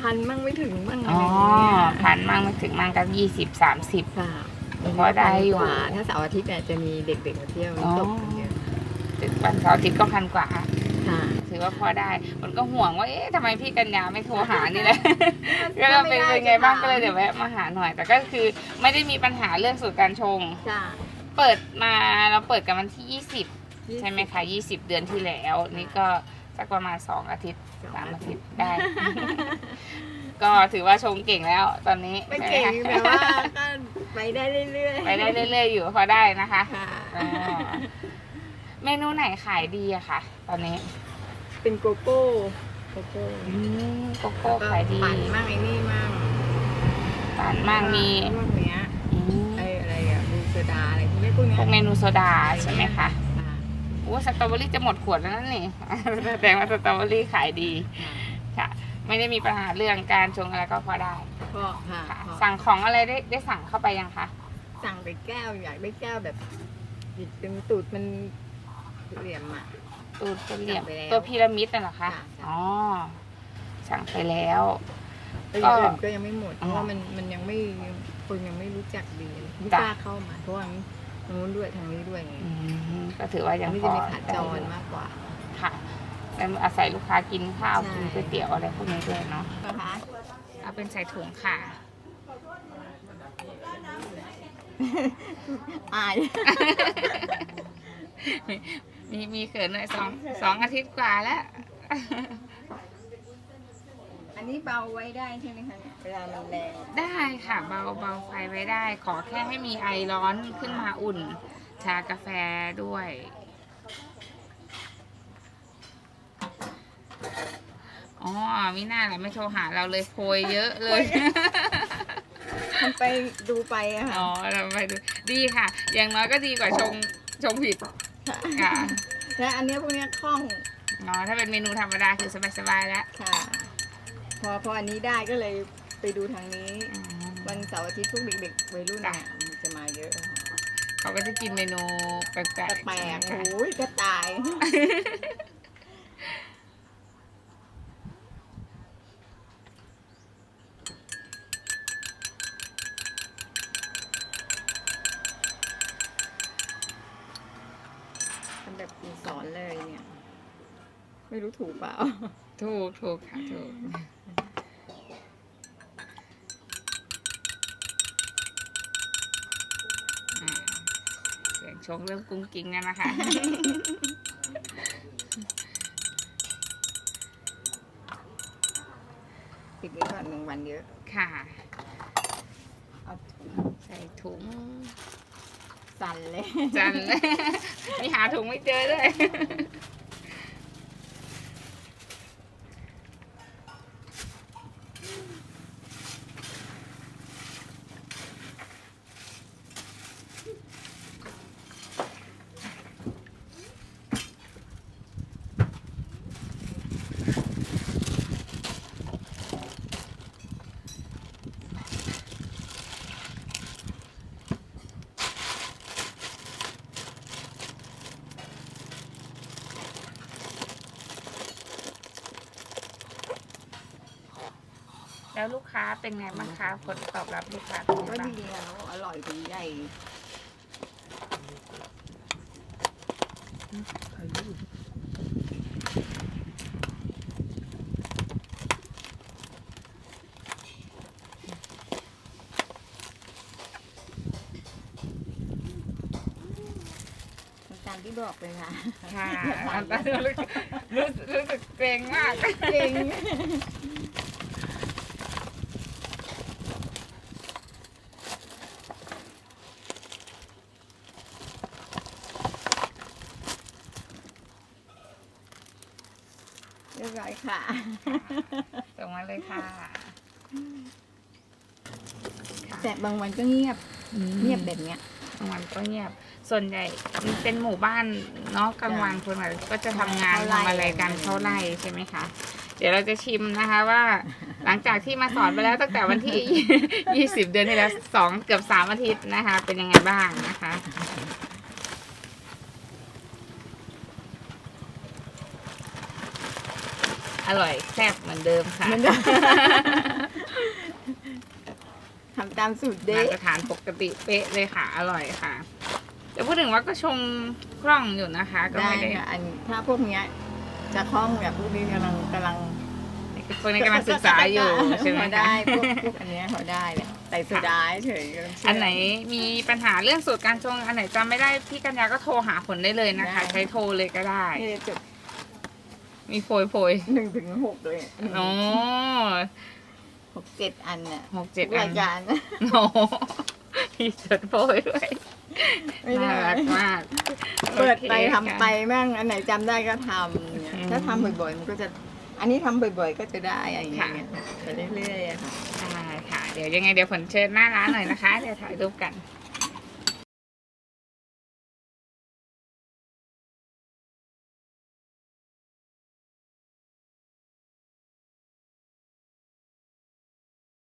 ทันมั่งไม่ถึงมั่งอะอ๋ไรออย่างเงี้ยพันมั่งไม่ถึงมั่งก็ยี่สิบสามสิบค่ะพอได้อยู่กว่าถ้าเสาร์อาทิตย์เนี่ยจะมีเด็กๆมาเที่ยวอ๋อตกกันเยอะวันเสาร์อาทิตย์ก็พันกว่าค่ะถือว่าพอได้มันก็ห่วงว่าเอ๊ะทำไมพี่กัญญาไม่โทรหานี่แหละก็เราเป็นเป็นไงบ้างก็เลยเดี๋ยวแวะมาหาหน่อย แต่ก็คือไม่ได้มีปัญหาเรื่องสูตรการชงจ้าเปิดมาเราเปิดกันวันที่20ใช่ไหมคะ20เดือนที่แล้ว นี่ก็ สักประมาณ2อาทิตย์สามอาทิตย์ได้ ก็ถือว่าชงเก่งแล้วตอนนี้ไม่เก่งใช่ไหมแต่คะว่าก็ไปได้เรื่อยๆไปได้เรื่อยๆอยู่พอได้นะคะค่ะอ่าเมนูไหนขายดีอะคะตอนนี้ เป็นโกโก้โกโก้อืมโกโก้ขายดีปั่นมั่งไอ้นี่มั่งปั่นมากมีพวกเนี้ยอืมไอ้อะไรอะบูโซดาอะไรพวกนี้พวกเนี้พยวกเมนูโซดาใช่ไหมคะค่ะโอ้สตรอเบอรี่จะหมดขวดแล้วนั่นนี่ แสดงว่าสตรอเบอรี่ขายดีค่ะ ไม่ได้มีปัญหาเรื่องการชงอะไรก็พอได้ก็ค่ะค่ะก็สั่งของอะไรได้ได้สั่งเข้าไปยังคะสั่งไปแก้วอยากได้แก้วแบบหยิบเป็นตูดมันเหลี่ยมอะ ตูดเป็นเหลี่ยมสั่งไปแล้วตัวพีระมิดน่ะเหรอคะค่ะ อ๋อสั่งไปแล้วแต่อย่างอื่นก็ยังไม่หมด เพอ๋อราะว่ามันมันยังไม่คนยังไม่รู้จักดีไม่จ้ะกล้าเข้ามาเพราะว่าทาง นู้นด้วยทางนี้ด้วยไงอืมก็ถือว่ายังนี่พจะอมีขาจได้รอยู่มากกว่าค่ะแล้วอาศัยลูกค้ากินข้าวใช่กินก๋วยเตี๋ยวอะไรพวกนี้ด้วยเนาะนะคะเอาเป็นใส่ถุงค่ะ อาย มีมีเขินหน่อยสองสองอาทิตย์กว่าแล้วอั นนี้เบาไว้ได้ใช่ไหมคะเนี่ยเวลามันแรงได้ค่ะเบาเบาไฟไว้ได้ ขอแค่ให้มีไอร้อนขึ้นมาอุ่น ชากาแฟด้วย อ๋อมิน่าแหละไม่โทรหาเราเลยโพยเยอะเลยทำไปดูไปอะค่ะ อ๋อเราไปดูดีค่ะ อย่างน้อยก็ดีกว่าชงชงผิดค่ะและอันเนี้ยพวกเนี้ยคล่อง อ๋อถ้าเป็นเมนูธรรมดาคือสบายๆแล้ว ค่ะ พอพออันนี้ได้ก็เลยไปดูทางนี้อืมวันเสาร์อาทิตย์พวกเด็กๆวัยรุ่นเนี่ยมันจะมาเยอะค่ะเขาก็จะกินเมนูแปลกๆแปลใช่กไหมๆคะโอ้ยจะตายทำแบบคุณสอนเลยเนี่ย ไม่รู้ถูกเปล่า ถูกถูกค่ะถูกอ่าเสียง ชงเริ่มกุ้งกิ้งแล้วนะคะปิดไว้ก่อนหนึ่งวันเยอะ ค่ะ เอาใส่ถุงสั่นเลย จันเลยมีหาถุงไม่เจอด้วย แล้วลูกค้าเป็นไงบ้างคะผลตอบรับลูกค้าเป็นไงก็บ้างดีแล้ว อร่อยถึงใหญ่ตามที่บอกเลยค่ะค่ะตอนนี้รู้สึกรู้สึกรู้สึกเกรงมาก เก่งเรียบร้อยค่ะ ส่งมาเลยค่ะ แต่บางวันก็เงียบ เงียบแบบเนี้ย กลางวันก็เงียบ ส่วนใหญ่มันเป็นหมู่บ้านเนาะกลางวันคนแบบก็จะทำงานเข้าไร่ ทำอะไรกันเข้าไร่ใช่ไหมคะ เดี๋ยวเราจะชิมนะคะว่า หลังจากที่มาสอนไปแล้วตั้งแต่วันที่ 20 เดือนที่แล้วสองเกือบสามอาทิตย์นะคะ เป็นยังไงบ้างนะคะ ออร่อยแซ่บเหมือนเดิมค่ะเหมือนเดิมทำตามสูตรเด็มาตรฐานปกติเป๊ะเลยค่ะ อร่อยค่ะจะพูดถึงว่าก็ชงคล่องอยู่นะคะ ก็ได้ไม่ได้ค่ะอันถ้าพวกเนี้ย จะคล่องแบบพวกนี้กำลังกำลังคนนี้กำลังศึกษาอยู่ใช่ไหมพอคะ ได้พวกพวกอันเนี้ยเขาได้แหละแต่สุดาเฉยๆอันไหนมีปัญหาเรื่องสูตรการชง อันไหนจำไม่ได้พี่กัญญาก็โทรหาผลได้เลยนะคะใช้โทรเลยก็ได้ นี่จด มีโพยโพยหนึ่งถึงหกเลยโอ้หกเจ็ดอันน่ะหกเจ็ดทุกอัรานยการโอ้พี่จดโพยด้วยไม่ได้น่ารักมาก เปิดไปโอเคทำไปแม่งอันไหนจำได้ก็ทำเนี่ยอืมถ้าทำบ่อยๆมันก็จะ อันนี้ทำบ่อย ๆ ก็จะได้อะไรอย่างเงี้ยไปเรื่อยๆอะค่ะใช่ค่ะ เดี๋ยวยังไงเดี๋ยวผลเชิญหน้าร้านหน่อยนะคะ เดี๋ยวถ่ายรูปกัน